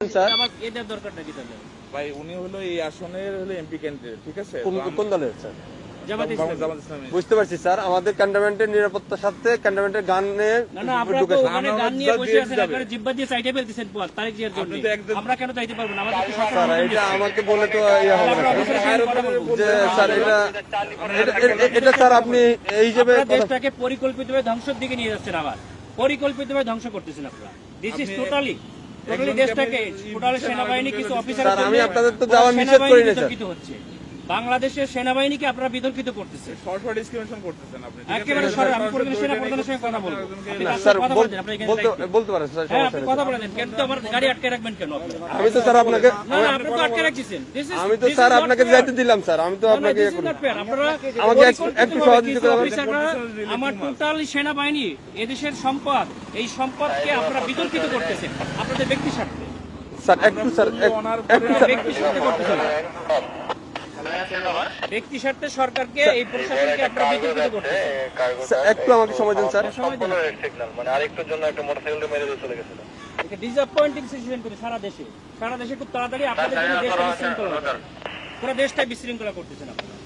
Sir? আমার এদের দরকারটা কি তাহলে? ভাই উনি হলো এই আসনের হলো এমপি ক্যান্ডিডেট ঠিক আছে? কোন তো আম- কোন দলের স্যার? জামাত বাংলাদেশ ইসলামী। জামাত ইসলামী। বুঝতে পারছি স্যার। আমাদের ক্যান্টনমেন্টের নিরাপত্তার সাথে ক্যান্টনমেন্টের গানে। আমাকে বলে তো ইয়ে এটা স্যার আপনি এই হিসেবে দেশটাকে পরিকল্পিতভাবে ধ্বংসের দিকে নিয়ে যাচ্ছেন আবার। পরিকল্পিতভাবে ধ্বংস করতেছেন আপনারা। দিস ইজ টোটালি টোটালি দেশটাকে টোটালি সেনাবাহিনী কিছু অফিসার আমি আপনাদের তো যাওয়া নিষেধ করি না, স্যার। বাংলাদেশের সেনাবাহিনীকে আপনারা বিতর্কিত ডিসক্রিমিনেশন করতেছেন আপনি। একেবারে সরে আমি প্রয়োজনে সেনা প্রধানের সঙ্গে কথা বলব। স্যার বলতে পারেন স্যার হ্যাঁ আপনি কথা বলেন। কেন আমার গাড়ি আটকে রাখবেন কেন আপনি? আমি তো স্যার আপনাকে না না আপনি তো আটকে রাখছেন আমি তো স্যার আপনাকে যাইতে দিলাম স্যার। আমি তো আপনাকে ইয়ে is করি not fair. আপনারা আমাকে একটু- সহযোগিতা করবেন। আমার টোটাল সেনাবাহিনী এদেশের সম্পদ এই সম্পদকে আপনারা বিতর্কিত করতেছেন। আপনাদের ব্যক্তি স্বার্থে। স্যার একটু স্যার এক- একটু স্যার ব্যক্তি স্বার্থে সরকারকে এই প্রশাসনকে আপনারা বিতর্কিত স্যার, একটু আমাকে সময় দিন স্যার। সময় দিন। সিগন্যাল মানে আরেকটুর জন্য একটা মোটরসাইকেল মেরে দিয়ে চলে গেছিল। এটা ডিসঅ্যাপয়েন্টিং সিচুয়েশন করে সারা দেশে। সারা দেশে খুব তাড়াতাড়ি আপনাদের জন্য দেশটা বিশৃঙ্খলা পুরো দেশটাই বিশৃঙ্খলা করতেছেন আপনারা।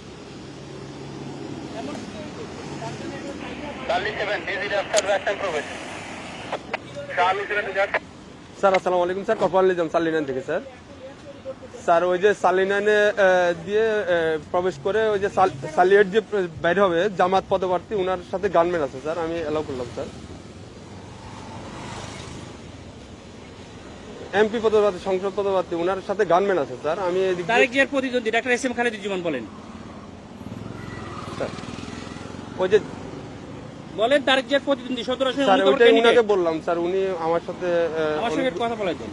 এমন চার্লি সেভেন ডিজি রাস্তার রাস্তায় প্রবেশ চার্লি সেভেন স্যার আসসালামু আলাইকুম স্যার কপাল নিজাম থেকে স্যার। স্যার ওই যে সালিনানে দিয়ে প্রবেশ করে ওই যে সালিয়েট যে বাইরে হবে জামাত পদপ্রার্থী ওনার সাথে গানম্যান আছে স্যার আমি এলাও করলাম স্যার। এমপি পদপ্রার্থী সংসদ পদপ্রার্থী ওনার সাথে গানম্যান আছে স্যার আমি তারেক জিয়ার প্রতিদ্বন্দ্বী ডাক্তার এস এম খালেদুজ্জামান বলেন। স্যার, ওই যে বলেন তারেক জিয়ার প্রতিদ্বন্দ্বী সতেরো স্যার ওইটাই উনাকে বললাম স্যার উনি আমার সাথে আমার সঙ্গে কথা বলে দেন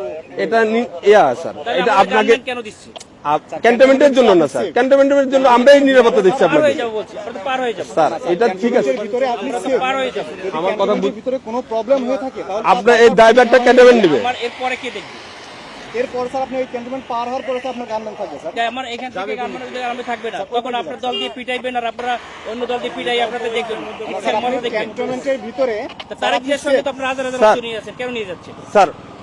এটা ইয়া স্যার এটা আপনাকে কেন দিচ্ছে? ক্যান্টনমেন্টের জন্য না স্যার। ক্যান্টনমেন্টের জন্য আমরাই নিরাপত্তা দিচ্ছি আপনাকে যাব বলছি আমরা তো পার যাব। স্যার এটা ঠিক আছে। ভিতরে আপনি আমরা তো safe। পার হয়ে যাব। আমার কথা ভিতরে কোনো প্রবলেম হয়ে থাকে আপনার এই ড্রাইভারটা ক্যান্টনমেন্ট নেবে। এরপরে কে দেখবে? এরপর স্যার আপনি ওই ক্যান্টনমেন্ট পার হওয়ার পরে আপনার গানম্যান থাকবে স্যার। আমার এখান থেকে আমার আমি থাকবে না। তখন আপনার দল দিয়ে পিটাইবেন আর আপনারা অন্য দল দিয়ে পিটাই আপনাদের দেখবেন। ক্যান্টনমেন্টের ভিতরে তা তারেক জিয়ার সঙ্গে তো আপনারা হাজার হাজার নিয়ে যাচ্ছেন কেন নিয়ে যাচ্ছেন? স্যার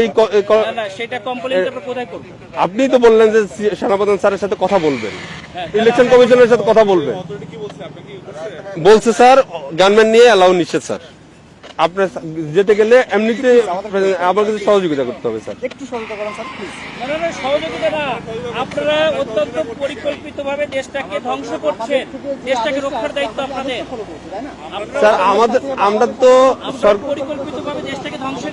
এই আপনি তো বললেন যে সেনাপ্রধান স্যারের সাথে কথা বলবেন। হ্যাঁ, ইলেকশন কমিশনের সাথে কথা বলবেন। বলছে? স্যার গানম্যান নিয়ে অ্যালাউ নিচ্ছে স্যার। আপনার যেতে গেলে এমনিতে আমার কাছে সহযোগিতা করতে হবে স্যার। একটু সহযোগিতা করেন স্যার প্লিজ না, না, না, সহযোগিতা না। আপনারা অত্যন্ত পরিকল্পিতভাবে দেশটাকে ধ্বংস করছেন। দেশটাকে রক্ষার দায়িত্ব আপনাদের। স্যার আমাদের আমরা তো পরিকল্পিতভাবে দেশটাকে ধ্বংসের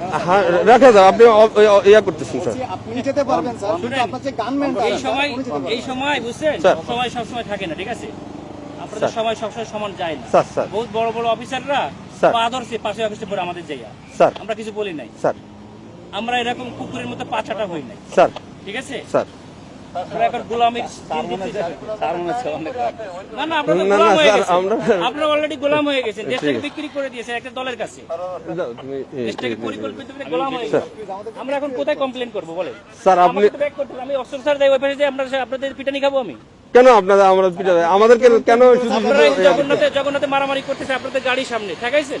হ্যাঁ রাখা যাও আপনি ইয়া- করতেছেন স্যার। যে যেতে পারবেন স্যার কিন্তু আপনার যে গানম্যানটা এই সময় এই সময় বুঝছেন। সময় সবসময় থাকে না ঠিক আছে? আপনাদের। সময় সবসময় সমান যায় না। Sir sir. বহুত বড় বড় অফিসাররা পাশে অফিসে আমাদের জায়গা স্যার। আমরা কিছু বলি নাই। স্যার। আমরা এরকম কুকুরের মতো পাছাটা হই নাই। স্যার। ঠিক আছে? স্যার। আপনারা তো না, না, গোলাম হয়ে স্যার, গেছেন আমরা- আপনারা অলরেডি গোলাম হয়ে গেছেন। দেশটাকে বিক্রি করে দিয়েছেন একটা দলের কাছে। যাও, তুমি এই- দেশটাকে এই- গোলাম হয়ে আমরা এখন কোথায় কমপ্লেন করব স্যার আপনি। আমি অস্ত্র স্যার দেয় ওই পাশে যে আমরা আপনাদের পিটানি খাব আমি। কেন আপনারা আমরা পিটা আমাদেরকে কেন জগন্নাথে মারামারি করতেছে আপনাদের গাড়ির সামনে। ঠেকাইছেন?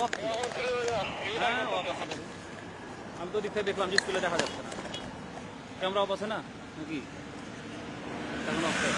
স্যার আমি তো দেখতে দেখলাম যে স্কুলে দেখা যাচ্ছে না। ক্যামেরা অফ আছে না? নাকি? এখন আছে।